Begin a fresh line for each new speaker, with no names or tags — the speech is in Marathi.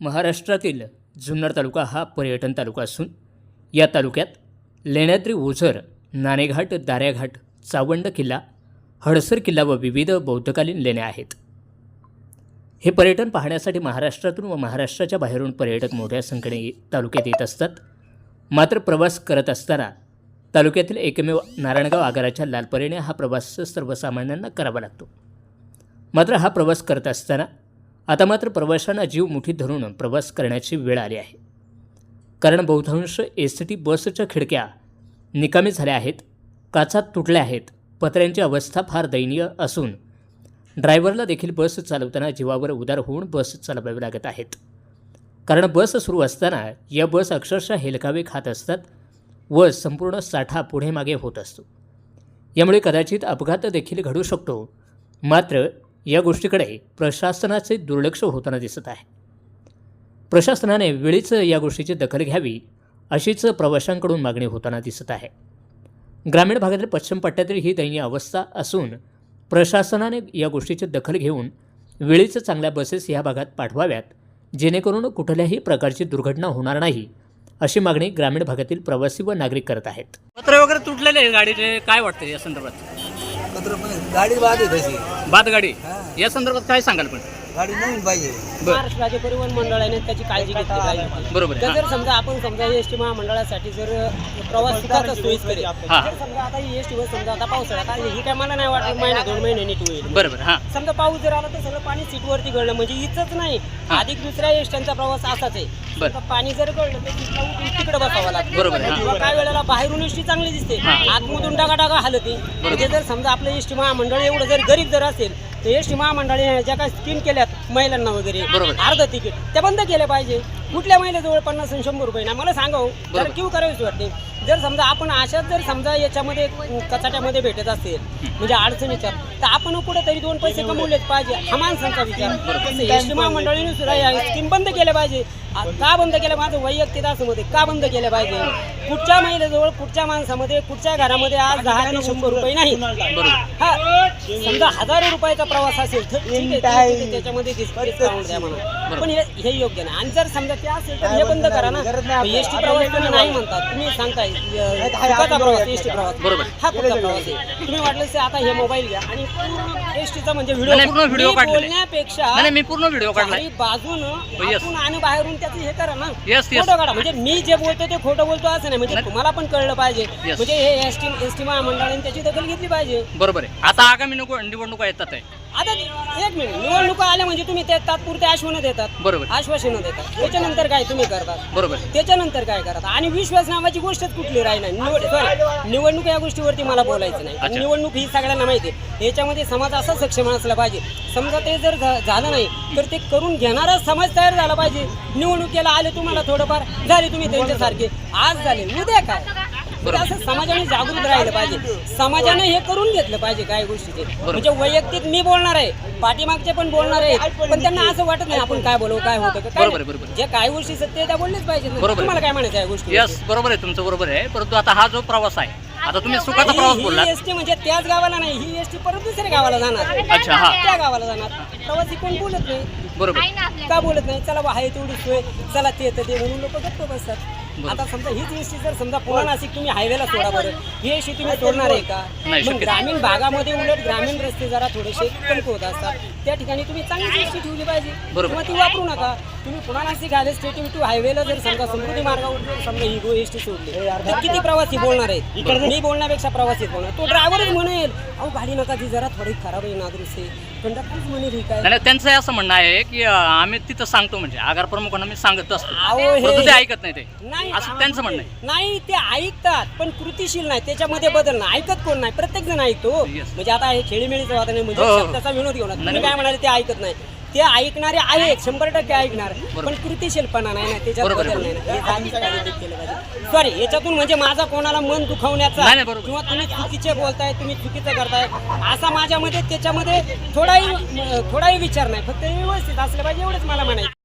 महाराष्ट्रातील जुन्नर तालुका हा पर्यटन तालुका असून या तालुक्यात लेण्याद्री ओझर नाणेघाट दाऱ्याघाट चावंड किल्ला हडसर किल्ला व विविध बौद्धकालीन लेण्या आहेत. हे पर्यटन पाहण्यासाठी महाराष्ट्रातून व महाराष्ट्राच्या बाहेरून पर्यटक मोठ्या संख्येने तालुक्यात येत असतात. मात्र प्रवास करत असताना तालुक्यातील एकमेव नारायणगाव आगाराच्या लालपरीने हा प्रवास सर्वसामान्यांना करावा लागतो. मात्र हा प्रवास करत असताना आता मात्र प्रवाशांना जीव मुठीत धरून प्रवास करण्याची वेळ आली आहे. कारण बहुतांश एस टी बसच्या खिडक्या निकामी झाल्या आहेत काचा तुटल्या आहेत पत्र्यांची अवस्था फार दयनीय असून ड्रायव्हरला देखील बस चालवताना जीवावर उदार होऊन बस चालवावी लागत आहेत. कारण बस सुरू असताना या बस अक्षरशः हेलकावे खात असतात व संपूर्ण साठा पुढे मागे होत असतो. यामुळे कदाचित अपघात देखील घडू शकतो. मात्र या गोष्टीकडे प्रशासनाचे दुर्लक्ष होताना दिसत आहे. प्रशासनाने वेळीच या गोष्टीची दखल घ्यावी अशीच प्रवाशांकडून मागणी होताना दिसत आहे. ग्रामीण भागातील पश्चिम पट्ट्यातील ही दयनीय अवस्था असून प्रशासनाने या गोष्टीची दखल घेऊन वेळीच चांगल्या बसेस ह्या भागात पाठवाव्यात जेणेकरून कुठल्याही प्रकारची दुर्घटना होणार नाही अशी मागणी ग्रामीण भागातील प्रवासी व नागरिक करत आहेत.
पत्र वगैरे तुटलेले गाडीचे काय वाटतं या संदर्भात?
गाडी बाद आहे तशी.
बाद गाडी. या संदर्भात काय सांगाल पण?
गाडी नवीन पाहिजे
महाराष्ट्र राज्य परिवहन मंडळाने त्याची काळजी घेतली पाहिजे
बरोबर
तर जर समजा आपण समजा एस टी महामंडळासाठी जर प्रवास सुखाचा सोयीस्कर आहे.
हा.
जर समजा आता ही एस टी बस समजा आता पावसाळ्यात आता ही काय मला नाही वाटत महिना दोन महिने नीट होईल
बरोबर हा
समजा पाऊस जर आला तर सगळं पाणी सीटवरती गळणं म्हणजे इथंच नाही
हा.
अधिक दुसऱ्या एसट्यांचा प्रवास असाच आहे
बरं.
समजा पाणी जर गळलं तर सीटला उतरून तिकडे बसावं लागतं
बरोबर आहे, हा.
किंवा काय वेळेला बाहेरून एसटी चांगली दिसते
हा.
आतमधून डागा डागा हलते म्हणजे जर समजा आपलं एसटी महामंडळ एवढं जर गरीब जर असेल तर एसटी महामंडळाने ज्या काही स्कीम केल्यात महिलांना वगैरे
बरोबर.
अर्ध तिकीट त्या बंद केल्या पाहिजे कुठल्या महिलेजवळ पन्नास आणि शंभर रुपये? ना मला सांगावं
बरोबर.
तर किंवा करावीच वाटते. जर समजा आपण अशाच जर समजा याच्यामध्ये कचाट्यामध्ये भेटत असेल म्हणजे अडचणीच्या तर आपण कुठेतरी दोन पैसे कमवलेच पाहिजे हा माणसांचा विचार. एस टी महामंडळीने सुद्धा या स्कीम बंद केल्या पाहिजे. का बंद केल्या? माझं वैयक्तिक असं मध्ये का बंद केल्या पाहिजे? कुठच्या महिलेजवळ कुठच्या माणसामध्ये कुठच्या घरामध्ये आज दहा ते शंभर रुपये नाही? हा समजा हजारो रुपयाचा प्रवास असेल तर त्याच्यामध्ये द्या म्हणा. पण हे हे योग्य नाही. आणि जर समजा ते असेल तर हे बंद करा ना एस टी प्रवास तुम्ही नाही म्हणतात. तुम्ही सांगताय प्रवास एस टी प्रवास.
बरोबर.
हा फुकटचा प्रवास? आहे. तुम्ही वाटलं आता हे मोबाईल घ्या. आणि पूर्ण एस टीचा म्हणजे
नाही, नाही, पूर्ण
व्हिडिओ
व्हिडिओ काढलेले.
बोलण्यापेक्षा
नाही मी पूर्ण व्हिडिओ काढलाय.
चारी बाजून
yes.
आतून आणि बाहेरून त्याचं हे करा ना.
Yes, yes.
फोटो काढा. म्हणजे मी जे बोलतो ते खोटं बोलतो असं नाही. म्हणजे
नाही.
तुम्हाला पण कळलं पाहिजे. म्हणजे हे एस टी एस टी महामंडळाने त्याची दखल घेतली पाहिजे.
बरोबर आहे. आता आगामी निवड- निवडणुका येतात आहे.
आता एक मिनिट. निवडणुका आल्या म्हणजे तुम्ही ते तात्पुरते आश्वानं देतात.
बरोबर.
आश्वासनं देतात. त्याच्यानंतर काय तुम्ही करतात?
बरोबर.
त्याच्यानंतर काय करतात? आणि विश्वास नावाची गोष्टच कुठली राहिली नाही. निवड सॉरी निवडणूक या गोष्टीवरती मला बोलायचं नाही.
अच्छा.
निवडणूक ही सगळ्यांना माहिती आहे. याच्यामध्ये समाज असा सक्षम असला पाहिजे. समजा ते जर झा- झालं नाही तर ते करून घेणारा समाज तयार झाला पाहिजे. निवडणुकीला आले तुम्हाला थोडंफार. झाले तुम्ही त्यांच्यासारखे. आज झाले. उद्या काय? म्हणजे असं समाजाने जागृत राहिलं पाहिजे. समाजाने हे करून घेतलं पाहिजे काय गोष्टीचे. म्हणजे वैयक्तिक मी बोलणार आहे पाठीमागचे पण बोलणार आहे पण त्यांना असं वाटत नाही आपण काय बोलू काय होतं? काय
बरोबर.
जे काय गोष्टी सत्य त्या बोललेच पाहिजे
बरोबर.
तुम्हाला काय म्हणायचं आहे गोष्टी
यस बरोबर आहे तुमचं बरोबर आहे. परंतु आता हा जो प्रवास आहे आता तुम्ही सुखाचा प्रवास बोलला
ही एसटी म्हणजे त्याच गावाला नाही ही एसटी परत दुसऱ्या गावाला जाणार.
अच्छा, हा.
त्या गावाला जाणार. प्रवासी कोण बोलत नाही.
बरोबर.
का बोलत नाही? चला बा आहे तेवढी सोय. चला ते येतं ते म्हणून लोक गप्प बसतात. आता समजा हीच एसटी जर समजा पुन्हा नाशिक तुम्ही हायवेला सोडा बरं. ही एसटी तुम्ही सोडणार आहे का?
नाही,
मग
शक्य
ग्रामीण भागामध्ये उलट ग्रामीण रस्ते जरा थोडेसे कमकुवत असतात. त्या ठिकाणी तुम्ही चांगली एसटी ठेवली पाहिजे.
बरोबर.
किंवा ती वापरू नका. तुम्ही पुन्हा नाशिक हायवे स्टेट टू हायवेला जर समजा समृद्धी मार्गावर जर समजा ही गो एसटी सोडली तर किती प्रवासी बोलणार आहेत? मी बोलण्यापेक्षा प्रवासी बोलणार. तो ड्रायव्हरच म्हणेल अहो गाडी नका ती जरा थोडी खराब आहे नादृश्य कंडक्टरच
नाही त्यांचं असं म्हणणं आहे की अं, आम्ही तिथं सांगतो म्हणजे आगार प्रमुखांना मी सांगत असतो.
अहो, हे-
परंतु ते ऐकत नाही ते.
नाही
असं त्यांचं म्हणणं आहे.
नाही ते ऐकतात पण कृतीशील नाही त्याच्यामध्ये बदल नाही. ऐकत कोण नाही? प्रत्येक जण ऐकतो.
Yes.
म्हणजे आता हे खेळीमेळीचं वाद नाही म्हणजे
हो, हो.
शब्दाचा विनोद घेऊन तुम्ही
नाही.
काय म्हणाले ते ऐकत नाही. ते ऐकणारे आहेत शंभर टक्के ऐकणार. पण कृतीशीलपणा नाही ना बदल नाही ना. हे केलं पाहिजे. सॉरी याच्यातून म्हणजे माझा कोणाला मन दुखावण्याचा. किंवा तुम्ही चुकीचे बोलताय तुम्ही चुकीचं करताय असा माझ्यामध्ये त्याच्यामध्ये थोडाही थोडाही विचार नाही. फक्त व्यवस्थित असलं पाहिजे एवढंच मला म्हणायचं